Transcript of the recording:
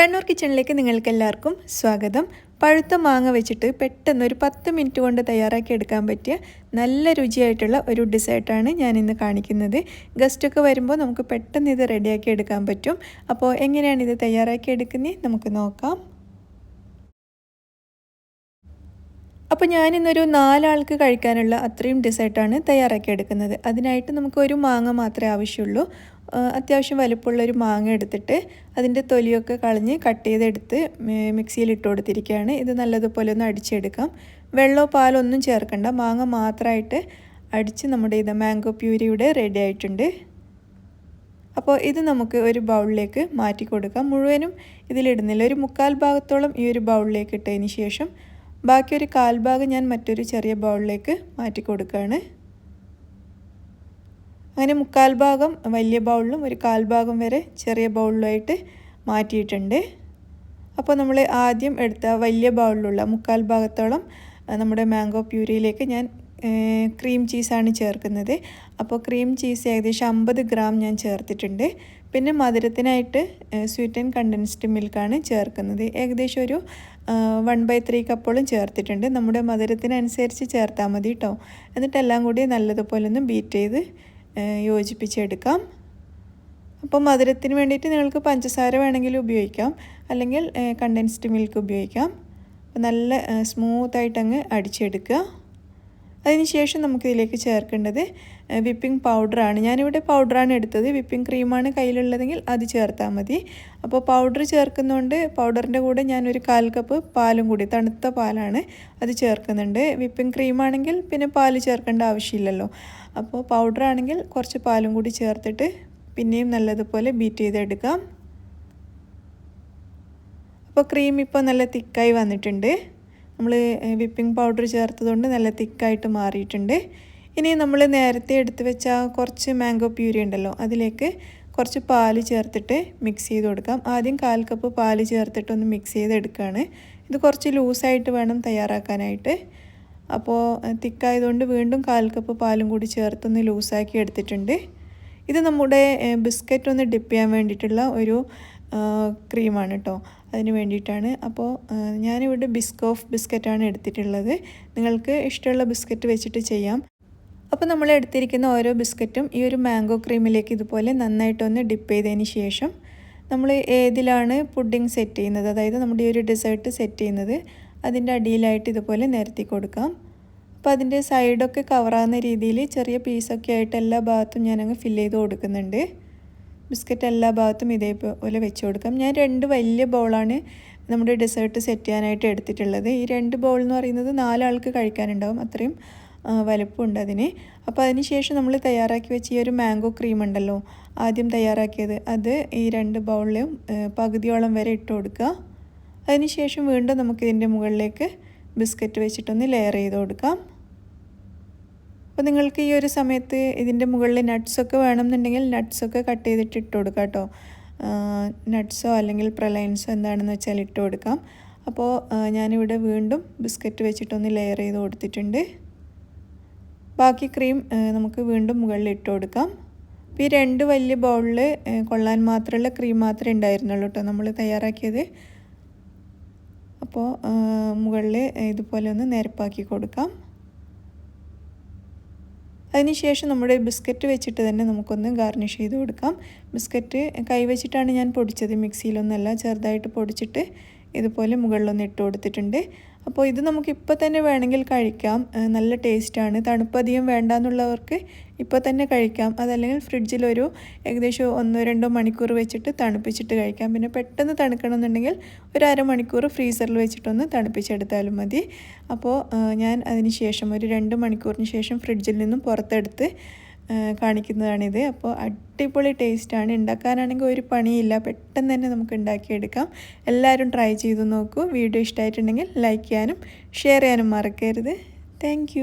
കണ്ണൂർ കിച്ചണിലേക്ക് നിങ്ങൾക്ക് എല്ലാവർക്കും സ്വാഗതം. പഴുത്ത മാങ്ങ വെച്ചിട്ട് പെട്ടെന്ന് ഒരു പത്ത് മിനിറ്റ് കൊണ്ട് തയ്യാറാക്കി എടുക്കാൻ പറ്റിയ നല്ല രുചിയായിട്ടുള്ള ഒരു ഡിസേർട്ടാണ് ഞാൻ ഇന്ന് കാണിക്കുന്നത്. ഗസ്റ്റൊക്കെ വരുമ്പോൾ നമുക്ക് പെട്ടെന്ന് ഇത് റെഡിയാക്കി എടുക്കാൻ പറ്റും. അപ്പോൾ എങ്ങനെയാണ് ഇത് തയ്യാറാക്കി എടുക്കുന്നത് നമുക്ക് നോക്കാം. അപ്പോൾ ഞാനിന്നൊരു നാലാൾക്ക് കഴിക്കാനുള്ള അത്രയും ഡെസേർട്ടാണ് തയ്യാറാക്കി എടുക്കുന്നത്. അതിനായിട്ട് നമുക്ക് ഒരു മാങ്ങ മാത്രമേ ആവശ്യമുള്ളൂ. അത്യാവശ്യം വലുപ്പമുള്ള ഒരു മാങ്ങ എടുത്തിട്ട് അതിന്റെ തൊലിയൊക്കെ കളഞ്ഞ് കട്ട് ചെയ്തെടുത്ത് മിക്സിയിൽ ഇട്ട് കൊടുത്തിരിക്കുകയാണ്. ഇത് നല്ലതുപോലെ ഒന്ന് അടിച്ചെടുക്കാം. വെള്ളമോ പാലോ ഒന്നും ചേർക്കണ്ട. മാങ്ങ മാത്രമായിട്ട് അടിച്ച് നമ്മുടെ ഇത് മാംഗോ പ്യൂരിയുടെ റെഡി ആയിട്ടുണ്ട്. അപ്പോൾ ഇത് നമുക്ക് ഒരു ബൗളിലേക്ക് മാറ്റി കൊടുക്കാം. മുഴുവനും ഇതിലിടുന്നില്ല. ഒരു മുക്കാൽ ഭാഗത്തോളം ഈ ഒരു ബൗളിലേക്ക് ഇട്ടതിന് ശേഷം ബാക്കി ഒരു കാൽഭാഗം ഞാൻ മറ്റൊരു ചെറിയ ബൗളിലേക്ക് മാറ്റി കൊടുക്കുകയാണ്. അങ്ങനെ മുക്കാൽ ഭാഗം വലിയ ബൗളിലും ഒരു കാൽഭാഗം വരെ ചെറിയ ബൗളിലുമായിട്ട് മാറ്റിയിട്ടുണ്ട്. അപ്പോൾ നമ്മൾ ആദ്യം എടുത്ത വലിയ ബൗളിലുള്ള മുക്കാൽ ഭാഗത്തോളം നമ്മുടെ മാംഗോ പ്യൂരിയിലേക്ക് ഞാൻ ക്രീം ചീസാണ് ചേർക്കുന്നത്. അപ്പോൾ ക്രീം ചീസ് ഏകദേശം അമ്പത് ഗ്രാം ഞാൻ ചേർത്തിട്ടുണ്ട്. പിന്നെ മധുരത്തിനായിട്ട് സ്വീറ്റ് ആൻഡ് കണ്ടൻസ്ഡ് മിൽക്കാണ് ചേർക്കുന്നത്. ഏകദേശം ഒരു വൺ ബൈ ത്രീ കപ്പോളം ചേർത്തിട്ടുണ്ട്. നമ്മുടെ മധുരത്തിനനുസരിച്ച് ചേർത്താൽ മതി കേട്ടോ എന്നിട്ടെല്ലാം കൂടി നല്ലതുപോലെ ഒന്ന് ബീറ്റ് ചെയ്ത് യോജിപ്പിച്ചെടുക്കാം. അപ്പോൾ മധുരത്തിന് വേണ്ടിയിട്ട് നിങ്ങൾക്ക് പഞ്ചസാര വേണമെങ്കിൽ ഉപയോഗിക്കാം. അല്ലെങ്കിൽ കണ്ടൻസ്ഡ് മിൽക്ക് ഉപയോഗിക്കാം. നല്ല സ്മൂത്തായിട്ടങ്ങ് അടിച്ചെടുക്കുക. അതിനുശേഷം നമുക്കിതിലേക്ക് ചേർക്കേണ്ടത് വിപ്പിംഗ് പൗഡറാണ് ഞാനിവിടെ പൗഡറാണ് എടുത്തത്. വിപ്പിംഗ് ക്രീമാണ് കയ്യിലുള്ളതെങ്കിൽ അത് ചേർത്താൽ മതി. അപ്പോൾ പൗഡർ ചേർക്കുന്നതുകൊണ്ട് പൗഡറിന്റെ കൂടെ ഞാനൊരു കാൽ കപ്പ് പാലും കൂടി തണുത്ത പാലാണ് അത് ചേർക്കുന്നുണ്ട്. വിപ്പിംഗ് ക്രീമാണെങ്കിൽ പിന്നെ പാൽ ചേർക്കേണ്ട ആവശ്യമില്ലല്ലോ. അപ്പോൾ പൗഡറാണെങ്കിൽ കുറച്ച് പാലും കൂടി ചേർത്തിട്ട് പിന്നെയും നല്ലതുപോലെ ബീറ്റ് ചെയ്തെടുക്കാം. അപ്പോൾ ക്രീം ഇപ്പോൾ നല്ല തിക്കായി വന്നിട്ടുണ്ട്. നമ്മൾ വിപ്പിംഗ് പൗഡർ ചേർത്തതുകൊണ്ട് നല്ല തിക്കായിട്ട് മാറിയിട്ടുണ്ട്. ഇനി നമ്മൾ നേരത്തെ എടുത്തു വെച്ച കുറച്ച് മാംഗോ പ്യൂരി ഉണ്ടല്ലോ അതിലേക്ക് കുറച്ച് പാൽ ചേർത്തിട്ട് മിക്സ് ചെയ്ത് കൊടുക്കാം. ആദ്യം കാൽ കപ്പ് പാൽ ചേർത്തിട്ട് ഒന്ന് മിക്സ് ചെയ്തെടുക്കുകയാണ് ഇത് കുറച്ച് ലൂസായിട്ട് വേണം തയ്യാറാക്കാനായിട്ട്. അപ്പോൾ തിക്കായതുകൊണ്ട് വീണ്ടും കാൽ കപ്പ് പാലും കൂടി ചേർത്തൊന്ന് ലൂസാക്കി എടുത്തിട്ടുണ്ട്. ഇത് നമ്മുടെ ബിസ്ക്കറ്റ് ഒന്ന് ഡിപ്പ് ചെയ്യാൻ വേണ്ടിയിട്ടുള്ള ഒരു ക്രീമാണ് കേട്ടോ അതിന് വേണ്ടിയിട്ടാണ്. അപ്പോൾ ഞാനിവിടെ ബിസ്കോഫ് ബിസ്ക്കറ്റാണ് എടുത്തിട്ടുള്ളത്. നിങ്ങൾക്ക് ഇഷ്ടമുള്ള ബിസ്ക്കറ്റ് വെച്ചിട്ട് ചെയ്യാം. അപ്പോൾ നമ്മൾ എടുത്തിരിക്കുന്ന ഓരോ ബിസ്ക്കറ്റും ഈ ഒരു മാംഗോ ക്രീമിലേക്ക് ഇതുപോലെ നന്നായിട്ടൊന്ന് ഡിപ്പ് ചെയ്തതിന് ശേഷം നമ്മൾ ഏതിലാണ് പുഡിംഗ് സെറ്റ് ചെയ്യുന്നത്? അതായത് നമ്മുടെ ഈ ഒരു ഡെസേർട്ട് സെറ്റ് ചെയ്യുന്നത്. അതിന്റെ അടിയിലായിട്ട് ഇതുപോലെ നിരത്തി കൊടുക്കാം. അപ്പോൾ അതിന്റെ സൈഡൊക്കെ കവറാകുന്ന രീതിയിൽ ചെറിയ പീസൊക്കെ ആയിട്ട് എല്ലാ ഭാഗത്തും ഞാനങ്ങ് ഫില്ല് ചെയ്ത് കൊടുക്കുന്നുണ്ട്. ബിസ്ക്കറ്റ് എല്ലാ ഭാഗത്തും ഇതേപോലെ വെച്ച് കൊടുക്കാം. ഞാൻ രണ്ട് വലിയ ബൗളാണ് നമ്മുടെ ഡെസേർട്ട് സെറ്റ് ചെയ്യാനായിട്ട് എടുത്തിട്ടുള്ളത്. ഈ രണ്ട് ബൗൾ എന്ന് പറയുന്നത് നാലാൾക്ക് കഴിക്കാനുണ്ടാവും. അത്രയും വലുപ്പമുണ്ട് അതിന്. അപ്പോൾ അതിന് ശേഷം നമ്മൾ തയ്യാറാക്കി വെച്ച ഈ ഒരു മാംഗോ ക്രീം ഉണ്ടല്ലോ ആദ്യം തയ്യാറാക്കിയത് അത് ഈ രണ്ട് ബൗളിലും പകുതിയോളം വരെ ഇട്ട് കൊടുക്കുക. അതിന് ശേഷം വീണ്ടും നമുക്കിതിന്റെ മുകളിലേക്ക് ബിസ്ക്കറ്റ് വെച്ചിട്ടൊന്ന് ലെയർ ചെയ്ത് കൊടുക്കാം. അപ്പോൾ നിങ്ങൾക്ക് ഈ ഒരു സമയത്ത് ഇതിന്റെ മുകളിൽ നട്ട്സൊക്കെ വേണമെന്നുണ്ടെങ്കിൽ നട്ട്സൊക്കെ കട്ട് ചെയ്തിട്ട് ഇട്ട് കൊടുക്കാം കേട്ടോ. നട്ട്സോ അല്ലെങ്കിൽ പ്രലൈൻസോ എന്താണെന്ന് വെച്ചാൽ ഇട്ട് കൊടുക്കാം. അപ്പോൾ ഞാനിവിടെ വീണ്ടും ബിസ്ക്കറ്റ് വെച്ചിട്ടൊന്ന് ലെയർ ചെയ്ത് കൊടുത്തിട്ടുണ്ട്. ബാക്കി ക്രീം നമുക്ക് വീണ്ടും മുകളിൽ ഇട്ട് കൊടുക്കാം. ഈ രണ്ട് വലിയ ബൗളിൽ കൊള്ളാൻ മാത്രമുള്ള ക്രീം മാത്രമേ ഉണ്ടായിരുന്നുള്ളൂ കേട്ടോ നമ്മൾ തയ്യാറാക്കിയത്. അപ്പോൾ മുകളിൽ ഇതുപോലെ ഒന്ന് നിരപ്പാക്കി കൊടുക്കാം. അതിനുശേഷം നമ്മുടെ ബിസ്ക്കറ്റ് വെച്ചിട്ട് തന്നെ നമുക്കൊന്ന് ഗാർണിഷ് ചെയ്ത് കൊടുക്കാം. ബിസ്ക്കറ്റ് കൈവച്ചിട്ടാണ് ഞാൻ പൊടിച്ചത്. മിക്സിയിലൊന്നല്ല ചെറുതായിട്ട് പൊടിച്ചിട്ട് ഇതുപോലെ മുകളിലൊന്ന് ഇട്ട് കൊടുത്തിട്ടുണ്ട്. അപ്പോൾ ഇത് നമുക്ക് ഇപ്പോൾ തന്നെ വേണമെങ്കിൽ കഴിക്കാം. നല്ല ടേസ്റ്റാണ്. തണുപ്പധികം വേണ്ട എന്നുള്ളവർക്ക് ഇപ്പോൾ തന്നെ കഴിക്കാം. അതല്ലെങ്കിൽ ഫ്രിഡ്ജിൽ ഒരു ഏകദേശം ഒന്നോ രണ്ടോ മണിക്കൂർ വെച്ചിട്ട് തണുപ്പിച്ചിട്ട് കഴിക്കാം. പിന്നെ പെട്ടെന്ന് തണുക്കണമെന്നുണ്ടെങ്കിൽ ഒരു അരമണിക്കൂർ ഫ്രീസറിൽ വെച്ചിട്ടൊന്ന് തണുപ്പിച്ചെടുത്താലും മതി. അപ്പോൾ ഞാൻ അതിന് ശേഷം ഒരു രണ്ട് മണിക്കൂറിന് ശേഷം ഫ്രിഡ്ജിൽ നിന്നും പുറത്തെടുത്ത് കാണിക്കുന്നതാണിത്. അപ്പോൾ അടിപൊളി ടേസ്റ്റാണ്. ഉണ്ടാക്കാനാണെങ്കിൽ ഒരു പണിയില്ല. പെട്ടെന്ന് തന്നെ നമുക്ക് ഉണ്ടാക്കിയെടുക്കാം. എല്ലാവരും ട്രൈ ചെയ്ത് നോക്കൂ. വീഡിയോ ഇഷ്ടമായിട്ടുണ്ടെങ്കിൽ ലൈക്ക് ചെയ്യാനും ഷെയർ ചെയ്യാനും മറക്കരുത്. താങ്ക്